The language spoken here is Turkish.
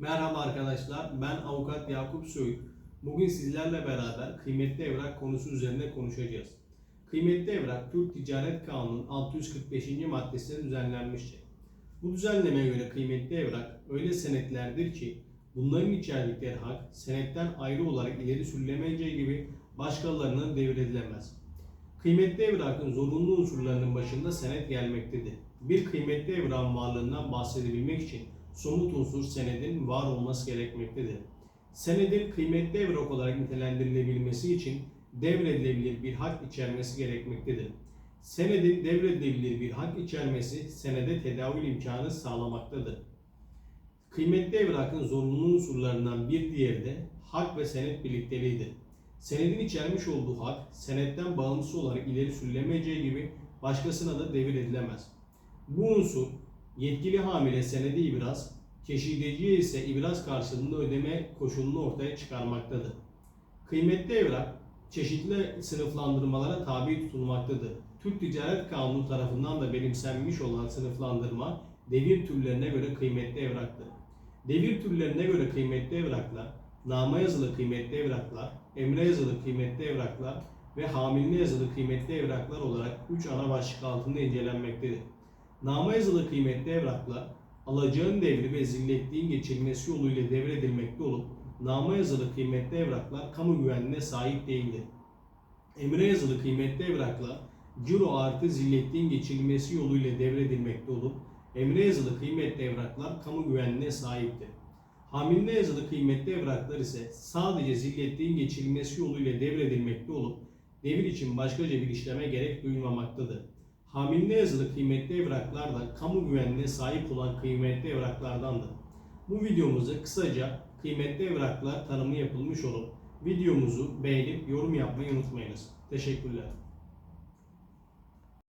Merhaba arkadaşlar, ben avukat Yakup Söğüt. Bugün sizlerle beraber kıymetli evrak konusu üzerinde konuşacağız. Kıymetli evrak Türk Ticaret Kanunu'nun 645. maddesinde düzenlenmiştir. Bu düzenlemeye göre kıymetli evrak öyle senetlerdir ki bunların içerdikleri hak senetten ayrı olarak ileri sürülemeyeceği gibi başkalarına devredilemez. Kıymetli evrakın zorunlu unsurlarının başında senet gelmektedir. Bir kıymetli evrağın varlığından bahsedebilmek için somut unsur senedin var olması gerekmektedir. Senedin kıymetli evrak olarak nitelendirilebilmesi için devredilebilir bir hak içermesi gerekmektedir. Senedin devredilebilir bir hak içermesi senede tedavül imkanı sağlamaktadır. Kıymetli evrakın zorunlu unsurlarından bir diğeri de hak ve senet birlikteliğidir. Senedin içermiş olduğu hak, senetten bağımsız olarak ileri sürülemeyeceği gibi başkasına da devir edilemez. Bu unsur, yetkili hamile senedi ibraz, keşideciye ise ibraz karşılığında ödeme koşulunu ortaya çıkarmaktadır. Kıymetli evrak, çeşitli sınıflandırmalara tabi tutulmaktadır. Türk Ticaret Kanunu tarafından da benimsenmiş olan sınıflandırma, devir türlerine göre kıymetli evraktır. Devir türlerine göre kıymetli evraklar, nama yazılı kıymetli evraklar, emre yazılı kıymetli evraklar ve hamiline yazılı kıymetli evraklar olarak üç ana başlık altında incelenmektedir. Nama yazılı kıymetli evraklar, alacağın devri ve zilletliğin geçirilmesi yoluyla devredilmekte olup, nama yazılı kıymetli evraklar kamu güvenliğine sahip değildir. Emre yazılı kıymetli evraklar, ciro artı zilletliğin geçirilmesi yoluyla devredilmekte olup, emre yazılı kıymetli evraklar kamu güvenliğine sahiptir. Hamiline yazılı kıymetli evraklar ise sadece zilletliğin geçirilmesi yoluyla devredilmekte olup, devir için başkaca bir işleme gerek duyulmamaktadır. Hamiline yazılı kıymetli evraklar da kamu güvenliğine sahip olan kıymetli evraklardandır. Bu videomuzda kısaca kıymetli evraklar tanımı yapılmış olup videomuzu beğenip yorum yapmayı unutmayınız. Teşekkürler.